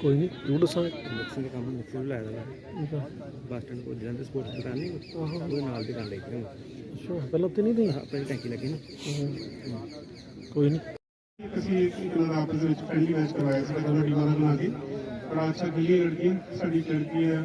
ਕੋਈ ਨਹੀਂ ਤੂੰ ਦੱਸਾਂਗੇ ਮਿਕਸਿੰਗ ਦਾ ਕੰਮ ਦਾ ਠੀਕ ਆ। ਬੱਸ ਸਟੈਂਡ ਕੋਲ ਜਾਂਦੇ ਸਪੋਰਟਸ ਦੁਕਾਨ ਨਹੀਂ। ਉਹਦੇ ਨਾਲ ਦੁਕਾਨ ਲਈ ਤੇ ਅੱਛਾ ਪਹਿਲਾਂ ਤੇ ਨਹੀਂ ਦੀ ਆਪਣੀ ਟੈਂਕੀ ਲੱਗੀ ਨਾ। ਕੋਈ ਨਹੀਂ ਅਸੀਂ ਇੱਕ ਨਾਲ ਆਪਸ ਵਿੱਚ ਫ੍ਰੈਂਡਲੀ ਮੈਚ ਕਰਵਾਇਆ ਸੀ ਦੋਨੋਂ ਟੀਮਾਂ ਦਾ ਬਣਾ ਕੇ। ਪਰ ਅੱਜ ਇਹ ਲੜਕੀ ਸਾਡੀ ਲੜਕੀ ਹੈ।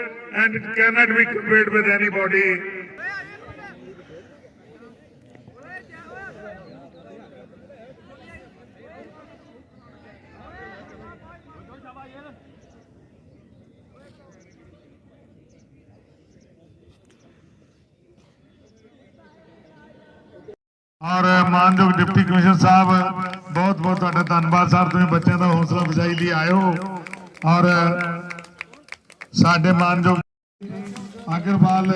and it cannot be compared with anybody. ਔਰ ਮਾਨਯੋਗ ਡਿਪਟੀ ਕਮਿਸ਼ਨਰ ਸਾਹਿਬ ਬਹੁਤ ਬਹੁਤ ਤੁਹਾਡਾ ਧੰਨਵਾਦ ਸਰ, ਤੁਸੀਂ ਬੱਚਿਆਂ ਦਾ ਹੌਸਲਾ ਵਜਾਈ ਲਈ ਆਇਓ ਔਰ ਸਾਡੇ ਮਾਨਯੋਗ ਅਗਰਵਾਲ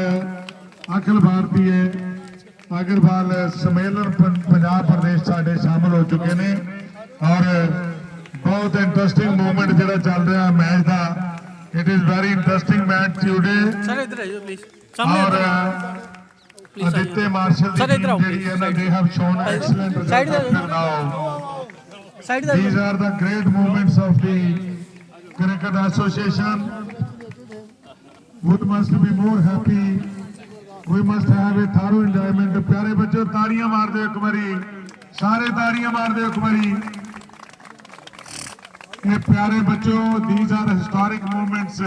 ਅਖਿਲ ਭਾਰਤੀ ਅਗਰਵਾਲ ਸੰਮੇਲਨ ਪੰਜਾਬ ਪ੍ਰਦੇਸ਼ ਸਾਡੇ ਸ਼ਾਮਲ ਹੋ ਚੁੱਕੇ ਨੇ ਔਰ ਬਹੁਤ ਇੰਟਰਸਟਿੰਗ ਮੂਵਮੈਂਟ ਜਿਹੜਾ ਚੱਲ ਰਿਹਾ match the. It is very interesting match today sir ਇੱਧਰ ਆਇਓ ਪਲੀਜ਼ ਔਰ ਅਦਿੱਤੇ ਮਾਰਸ਼ਲ ਦੀ ਟੀਮ ਜਿਹੜੀ ਹੈ ਨਾ they have shown excellent result now side the great moments of the Cricket Association. We must be more happy. We must have a thorough enjoyment. ਪਿਆਰੇ ਬੱਚੋ ਤਾੜੀਆਂ ਮਾਰ ਦਿਓ ਇੱਕ ਵਾਰੀ ਸਾਰੇ ਤਾੜੀਆਂ ਮਾਰ ਦਿਓ ਇੱਕ ਵਾਰੀ ਇਹ ਪਿਆਰੇ ਬੱਚੋ these are historic moments.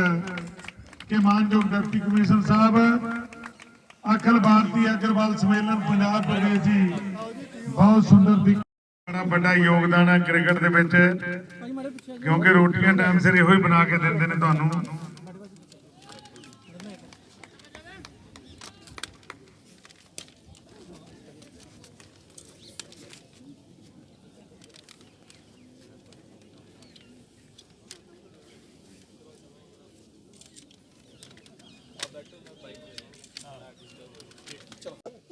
ਕਿ ਮਾਨਯੋਗ ਡਿਪਟੀ ਕਮਿਸ਼ਨਰ ਸਾਹਿਬ ਅਖਿਲ ਭਾਰਤੀ ਅਗਰਵਾਲ ਸੰਮੇਲਨ ਪੰਜਾਬ ਪ੍ਰਦੇਸ਼ ਜੀ ਬਹੁਤ ਸੁੰਦਰ ਦੀ ਬੜਾ ਵੱਡਾ ਯੋਗਦਾਨ ਹੈ ਕ੍ਰਿਕਟ ਦੇ ਵਿੱਚ ਕਿਉਂਕਿ ਰੋਟੀਆਂ ਟਾਈਮ ਸਿਰ ਇਹੋ ਹੀ ਬਣਾ ਕੇ ਦਿੰਦੇ ਨੇ ਤੁਹਾਨੂੰ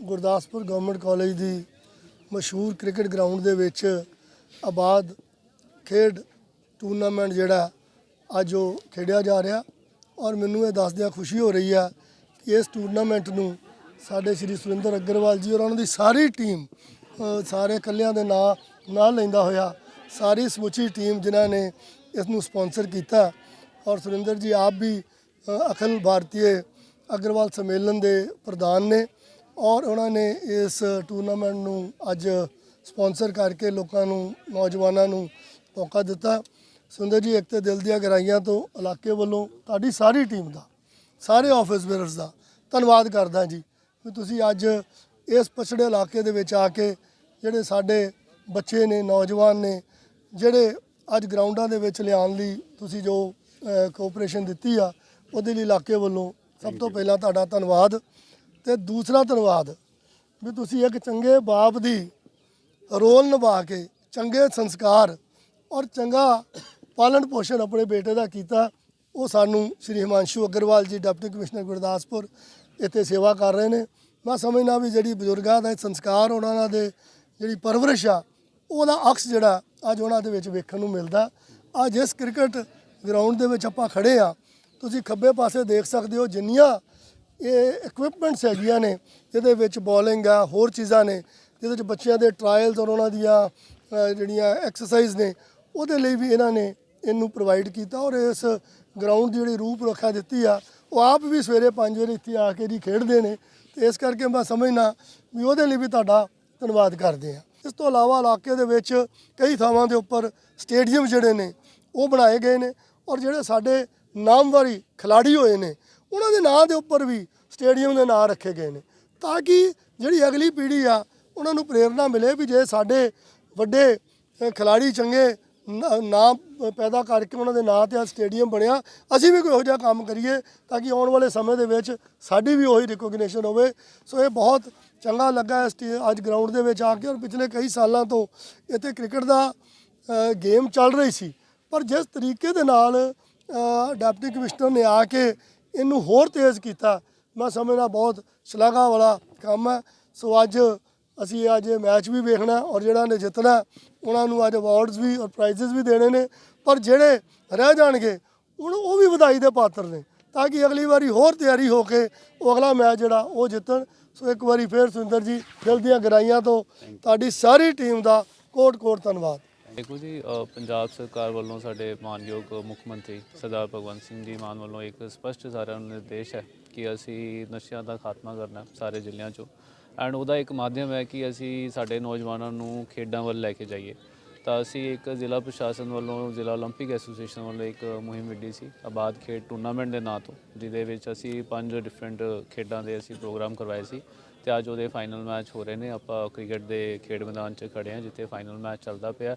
ਗੁਰਦਾਸਪੁਰ ਗਵਰਨਮੈਂਟ ਕਾਲਜ ਦੀ ਮਸ਼ਹੂਰ ਕ੍ਰਿਕਟ ਗਰਾਊਂਡ ਦੇ ਵਿੱਚ ਆਬਾਦ ਖੇਡ ਟੂਰਨਾਮੈਂਟ ਜਿਹੜਾ ਅੱਜ ਉਹ ਖੇਡਿਆ ਜਾ ਰਿਹਾ ਔਰ ਮੈਨੂੰ ਇਹ ਦੱਸਦਿਆਂ ਖੁਸ਼ੀ ਹੋ ਰਹੀ ਆ ਕਿ ਇਸ ਟੂਰਨਾਮੈਂਟ ਨੂੰ ਸਾਡੇ ਸ਼੍ਰੀ ਸੁਰਿੰਦਰ ਅਗਰਵਾਲ ਜੀ ਔਰ ਉਹਨਾਂ ਦੀ ਸਾਰੀ ਟੀਮ ਸਾਰੇ ਕੱਲਿਆਂ ਦੇ ਨਾਂ ਨਾਲ ਲੈਂਦਾ ਹੋਇਆ ਸਾਰੀ ਸਮੁੱਚੀ ਟੀਮ ਜਿਨ੍ਹਾਂ ਨੇ ਇਸ ਨੂੰ ਸਪਾਂਸਰ ਕੀਤਾ ਔਰ ਸੁਰਿੰਦਰ ਜੀ ਆਪ ਵੀ ਅ, ਅਖਿਲ ਭਾਰਤੀ ਅਗਰਵਾਲ ਸੰਮੇਲਨ ਦੇ ਪ੍ਰਧਾਨ ਨੇ ਔਰ ਉਹਨਾਂ ਨੇ ਇਸ ਟੂਰਨਾਮੈਂਟ ਨੂੰ ਅੱਜ ਸਪਾਂਸਰ ਕਰਕੇ ਲੋਕਾਂ ਨੂੰ ਨੌਜਵਾਨਾਂ ਨੂੰ ਮੌਕਾ ਦਿੱਤਾ। ਸੁੰਦਰ ਜੀ ਇੱਕ ਤੇ ਦਿਲ ਦੀਆਂ ਗਹਿਰਾਈਆਂ ਤੋਂ ਇਲਾਕੇ ਵੱਲੋਂ ਤੁਹਾਡੀ ਸਾਰੀ ਟੀਮ ਦਾ ਸਾਰੇ ਆਫਿਸ ਬੇਅਰਸ ਦਾ ਧੰਨਵਾਦ ਕਰਦਾ ਜੀ। ਵੀ ਤੁਸੀਂ ਅੱਜ ਇਸ ਪਛੜੇ ਇਲਾਕੇ ਦੇ ਵਿੱਚ ਆ ਕੇ ਜਿਹੜੇ ਸਾਡੇ ਬੱਚੇ ਨੇ ਨੌਜਵਾਨ ਨੇ ਜਿਹੜੇ ਅੱਜ ਗਰਾਊਂਡਾਂ ਦੇ ਵਿੱਚ ਲਿਆਉਣ ਲਈ ਤੁਸੀਂ ਜੋ ਕੋਆਪਰੇਸ਼ਨ ਦਿੱਤੀ ਆ ਉਹਦੇ ਲਈ ਇਲਾਕੇ ਵੱਲੋਂ ਸਭ ਤੋਂ ਪਹਿਲਾਂ ਤੁਹਾਡਾ ਧੰਨਵਾਦ। ਤੇ ਦੂਸਰਾ ਧੰਨਵਾਦ ਵੀ ਤੁਸੀਂ ਇੱਕ ਚੰਗੇ ਬਾਪ ਦੀ ਰੋਲ ਨਿਭਾ ਕੇ ਚੰਗੇ ਸੰਸਕਾਰ ਔਰ ਚੰਗਾ ਪਾਲਣ ਪੋਸ਼ਣ ਆਪਣੇ ਬੇਟੇ ਦਾ ਕੀਤਾ, ਉਹ ਸਾਨੂੰ ਸ਼੍ਰੀ ਹਿਮਾਂਸ਼ੂ ਅਗਰਵਾਲ ਜੀ, ਡਿਪਟੀ ਕਮਿਸ਼ਨਰ ਗੁਰਦਾਸਪੁਰ ਇੱਥੇ ਸੇਵਾ ਕਰ ਰਹੇ ਨੇ। ਮੈਂ ਸਮਝਣਾ ਵੀ ਜਿਹੜੀ ਬਜ਼ੁਰਗਾਂ ਦਾ ਸੰਸਕਾਰ ਉਹਨਾਂ ਦੇ ਜਿਹੜੀ ਪਰਵਰਿਸ਼ ਆ, ਉਹਦਾ ਅਕਸ ਜਿਹੜਾ ਅੱਜ ਉਹਨਾਂ ਦੇ ਵਿੱਚ ਵੇਖਣ ਨੂੰ ਮਿਲਦਾ। ਅੱਜ ਇਸ ਕ੍ਰਿਕਟ ਗਰਾਊਂਡ ਦੇ ਵਿੱਚ ਆਪਾਂ ਖੜੇ ਆ। ਤੁਸੀਂ ਖੱਬੇ ਪਾਸੇ ਦੇਖ ਸਕਦੇ ਹੋ ਜਿੰਨੀਆਂ ਇਹ ਇਕਵਿਪਮੈਂਟਸ ਹੈਗੀਆਂ ਨੇ, ਜਿਹਦੇ ਵਿੱਚ ਬੋਲਿੰਗ ਆ, ਹੋਰ ਚੀਜ਼ਾਂ ਨੇ, ਜਿਹਦੇ ਵਿੱਚ ਬੱਚਿਆਂ ਦੇ ਟਰਾਇਲਸ ਔਰ ਉਹਨਾਂ ਦੀਆਂ ਜਿਹੜੀਆਂ ਐਕਸਰਸਾਈਜ਼ ਨੇ, ਉਹਦੇ ਲਈ ਵੀ ਇਹਨਾਂ ਨੇ ਇਹਨੂੰ ਪ੍ਰੋਵਾਈਡ ਕੀਤਾ ਔਰ ਇਸ ਗਰਾਊਂਡ ਦੀ ਜਿਹੜੀ ਰੂਪ ਰੇਖਾ ਦਿੱਤੀ ਆ, ਉਹ ਆਪ ਵੀ ਸਵੇਰੇ 5 ਵਜੇ ਇੱਥੇ ਆ ਕੇ ਜੀ ਖੇਡਦੇ ਨੇ, ਤੇ ਇਸ ਕਰਕੇ ਮੈਂ ਸਮਝਣਾ ਵੀ ਉਹਦੇ ਲਈ ਵੀ ਤੁਹਾਡਾ ਧੰਨਵਾਦ ਕਰਦੇ ਆ ਇਸ ਤੋਂ ਇਲਾਵਾ ਇਲਾਕੇ ਦੇ ਵਿੱਚ ਕਈ ਥਾਵਾਂ ਦੇ ਉੱਪਰ ਸਟੇਡੀਅਮ ਜਿਹੜੇ ਨੇ, ਉਹ ਬਣਾਏ ਗਏ ਨੇ ਔਰ ਜਿਹੜੇ ਸਾਡੇ ਨਾਮਵਾਰੀ ਖਿਲਾੜੀ ਹੋਏ ਨੇ ਉਹਨਾਂ ਦੇ ਨਾਂ ਦੇ ਉੱਪਰ ਵੀ ਸਟੇਡੀਅਮ ਦੇ ਨਾਂ ਰੱਖੇ ਗਏ ਨੇ। ਤਾਂ ਕਿ ਜਿਹੜੀ ਅਗਲੀ ਪੀੜ੍ਹੀ ਆ ਉਹਨਾਂ ਨੂੰ ਪ੍ਰੇਰਣਾ ਮਿਲੇ ਵੀ ਜੇ ਸਾਡੇ ਵੱਡੇ ਖਿਲਾੜੀ ਚੰਗੇ ਨ- ਨਾਮ ਪੈਦਾ ਕਰਕੇ ਉਹਨਾਂ ਦੇ ਨਾਂ ਤੇ ਆ ਸਟੇਡੀਅਮ ਬਣਿਆ ਅਸੀਂ ਵੀ ਕੋਈ ਇਹੋ ਜਿਹਾ ਕੰਮ ਕਰੀਏ ਤਾਂ ਕਿ ਆਉਣ ਵਾਲੇ ਸਮੇਂ ਦੇ ਵਿੱਚ ਸਾਡੀ ਵੀ ਉਹੀ ਰਿਕੋਗਨੀਸ਼ਨ ਹੋਵੇ। ਸੋ ਇਹ ਬਹੁਤ ਚੰਗਾ ਲੱਗਾ ਇਸ ਅੱਜ ਗਰਾਊਂਡ ਦੇ ਵਿੱਚ ਆ ਕੇ ਔਰ ਪਿਛਲੇ ਕਈ ਸਾਲਾਂ ਤੋਂ ਇੱਥੇ ਕ੍ਰਿਕਟ ਦਾ ਗੇਮ ਚੱਲ ਰਹੀ ਸੀ। ਪਰ ਜਿਸ ਤਰੀਕੇ ਦੇ ਨਾਲ ਅ, ਡਿਪਟੀ ਕਮਿਸ਼ਨਰ ਨੇ ਆ ਕੇ ਇਹਨੂੰ ਹੋਰ ਤੇਜ਼ ਕੀਤਾ। ਮੈਂ ਸਮਝਦਾ ਬਹੁਤ ਸ਼ਲਾਘਾ ਵਾਲਾ ਕੰਮ ਹੈ। ਸੋ ਅੱਜ ਅਸੀਂ ਅੱਜ ਇਹ ਮੈਚ ਵੀ ਵੇਖਣਾ ਔਰ ਜਿਹੜਾ ਨੇ ਜਿੱਤਣਾ ਉਹਨਾਂ ਨੂੰ ਅੱਜ ਅਵਾਰਡਸ ਵੀ ਔਰ ਪ੍ਰਾਈਜ਼ਸ ਵੀ ਦੇਣੇ ਨੇ। ਪਰ ਜਿਹੜੇ ਰਹਿ ਜਾਣਗੇ, ਹੁਣ ਉਹ ਵੀ ਵਧਾਈ ਦੇ ਪਾਤਰ ਨੇ ਤਾਂ ਕਿ ਅਗਲੀ ਵਾਰੀ ਹੋਰ ਤਿਆਰੀ ਹੋ ਕੇ ਉਹ ਅਗਲਾ ਮੈਚ ਜਿਹੜਾ ਉਹ ਜਿੱਤਣ। ਸੋ ਇੱਕ ਵਾਰੀ ਫੇਰ ਸੁਰਿੰਦਰ ਜੀ, ਦਿਲ ਦੀਆਂ ਗਰਾਈਆਂ ਤੋਂ ਤੁਹਾਡੀ ਸਾਰੀ ਟੀਮ ਦਾ ਕੋਟ ਕੋਟ ਧੰਨਵਾਦ। ਦੇਖੋ ਜੀ ਅ, ਪੰਜਾਬ ਸਰਕਾਰ ਵੱਲੋਂ ਸਾਡੇ ਮਾਨਯੋਗ ਮੁੱਖ ਮੰਤਰੀ ਸਰਦਾਰ ਭਗਵੰਤ ਸਿੰਘ ਜੀ ਮਾਨ ਵੱਲੋਂ ਇੱਕ ਸਪਸ਼ਟ ਸਾਰਿਆਂ ਨੂੰ ਨਿਰਦੇਸ਼ ਹੈ ਕਿ ਅਸੀਂ ਨਸ਼ਿਆਂ ਦਾ ਖਾਤਮਾ ਕਰਨਾ ਹੈ ਸਾਰੇ ਜ਼ਿਲ੍ਹਿਆਂ 'ਚੋਂ ਐਂਡ ਉਹਦਾ ਇੱਕ ਮਾਧਿਅਮ ਹੈ ਕਿ ਅਸੀਂ ਸਾਡੇ ਨੌਜਵਾਨਾਂ ਨੂੰ ਖੇਡਾਂ ਵੱਲ ਲੈ ਕੇ ਜਾਈਏ ਤਾਂ ਅਸੀਂ ਇੱਕ ਜ਼ਿਲ੍ਹਾ ਪ੍ਰਸ਼ਾਸਨ ਵੱਲੋਂ ਜ਼ਿਲ੍ਹਾ 올림픽 ਐਸੋਸੀਏਸ਼ਨ ਵੱਲੋਂ ਇੱਕ ਮੁਹਿੰਮ ਵਿੱਢੀ ਸੀ ਆਬਾਦ ਖੇਡ ਟੂਰਨਾਮੈਂਟ ਦੇ ਨਾਂ ਤੋਂ ਜਿਹਦੇ ਵਿੱਚ ਅਸੀਂ ਪੰਜ ਡਿਫਰੈਂਟ ਖੇਡਾਂ ਦੇ ਅਸੀਂ ਪ੍ਰੋਗਰਾਮ ਕਰਵਾਏ ਸੀ ਤੇ ਅੱਜ ਉਹਦੇ ਫਾਈਨਲ ਮੈਚ ਹੋ ਰਹੇ ਨੇ। ਆਪਾਂ ਕ੍ਰਿਕਟ ਦੇ ਖੇਡ ਮੈਦਾਨ 'ਚ ਖੜੇ ਹਾਂ, ਜਿੱਥੇ ਫਾਈਨਲ ਮੈਚ ਚੱਲਦਾ ਪਿਆ।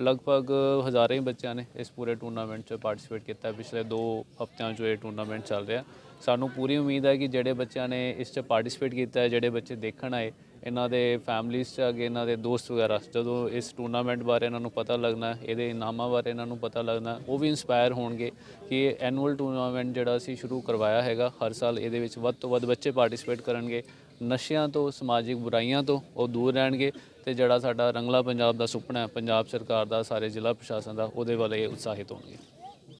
ਲਗਭਗ ਹਜ਼ਾਰਾਂ ਹੀ ਬੱਚਿਆਂ ਨੇ ਇਸ ਪੂਰੇ ਟੂਰਨਾਮੈਂਟ 'ਚ ਪਾਰਟਿਸਿਪੇਟ ਕੀਤਾ। ਪਿਛਲੇ 2 ਹਫ਼ਤਿਆਂ 'ਚੋਂ ਇਹ ਟੂਰਨਾਮੈਂਟ ਚੱਲ ਰਿਹਾ। ਸਾਨੂੰ ਪੂਰੀ ਉਮੀਦ ਹੈ ਕਿ ਜਿਹੜੇ ਬੱਚਿਆਂ ਨੇ ਇਸ 'ਚ ਪਾਰਟਿਸਿਪੇਟ ਕੀਤਾ ਹੈ, ਜਿਹੜੇ ਬੱਚੇ ਦੇਖਣ ਆਏ, ਇਹਨਾਂ ਦੇ ਫੈਮਲੀਜ਼ 'ਚ ਅੱਗੇ ਇਹਨਾਂ ਦੇ ਦੋਸਤ ਵਗੈਰਾ, ਜਦੋਂ ਇਸ ਟੂਰਨਾਮੈਂਟ ਬਾਰੇ ਇਹਨਾਂ ਨੂੰ ਪਤਾ ਲੱਗਣਾ, ਇਹਦੇ ਇਨਾਮਾਂ ਬਾਰੇ ਇਹਨਾਂ ਨੂੰ ਪਤਾ ਲੱਗਣਾ, ਉਹ ਵੀ ਇਨਸਪਾਇਰ ਹੋਣਗੇ ਕਿ ਇਹ ਐਨੂਅਲ ਟੂਰਨਾਮੈਂਟ ਜਿਹੜਾ ਅਸੀਂ ਸ਼ੁਰੂ ਕਰਵਾਇਆ ਹੈਗਾ, ਹਰ ਸਾਲ ਇਹਦੇ ਵਿੱਚ ਵੱਧ ਤੋਂ ਵੱਧ ਬੱਚੇ ਪਾਰਟਿਸਿਪੇਟ ਕਰਨਗੇ। ਨਸ਼ਿਆਂ ਤੋਂ, ਸਮਾਜਿਕ ਬੁਰਾਈਆਂ ਤੋਂ ਉਹ ਦੂਰ ਰਹਿਣਗੇ ਤੇ ਜਿਹੜਾ ਸਾਡਾ ਰੰਗਲਾ ਪੰਜਾਬ ਦਾ ਸੁਪਨਾ ਹੈ, ਪੰਜਾਬ ਸਰਕਾਰ ਦਾ, ਸਾਰੇ ਜ਼ਿਲ੍ਹਾ ਪ੍ਰਸ਼ਾਸਨ ਦਾ, ਉਹਦੇ ਵੱਲ ਇਹ ਉਤਸ਼ਾਹਿਤ ਹੋਣਗੇ।